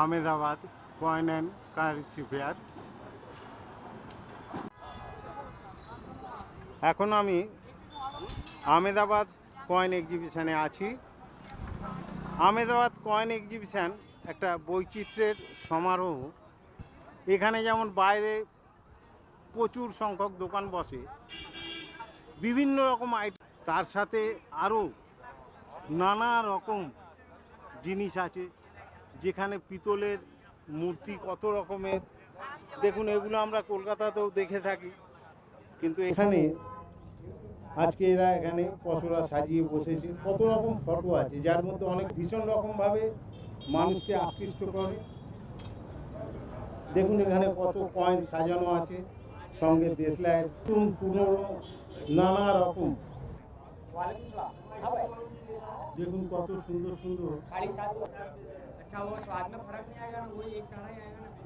Ahmedabad coin and currency fair এখন আমি Ahmedabad coin এক্সিবিশানে আছি। আহমেদাবাদ কয়েন এক্সিবিশান একটা বৈচিত্র্যের সমারোহ। এখানে যেমন বাইরে প্রচুর সংখ্যক দোকান বসে, বিভিন্ন রকম আইটেম, তার সাথে আরও নানা রকম জিনিস আছে। যেখানে পিতলের মূর্তি কত রকমের। দেখুন, এগুলো আমরা কলকাতাতেও দেখে থাকি। কিন্তু এখানে আজকে এরা এখানে পশরা সাজিয়ে বসেছে। কত রকম ফটো আছে, যার মধ্যে অনেক ভীষণ রকমভাবে মানুষকে আকৃষ্ট করে। দেখুন, এখানে কত কয়েন সাজানো আছে, সঙ্গে নতুন পুরনো নানা রকম। देखो कत सुंदर सुंदर साढ़े सात अच्छा वो स्वाद में फर्क नहीं आएगा ना वो एक तरह ही आएगा ना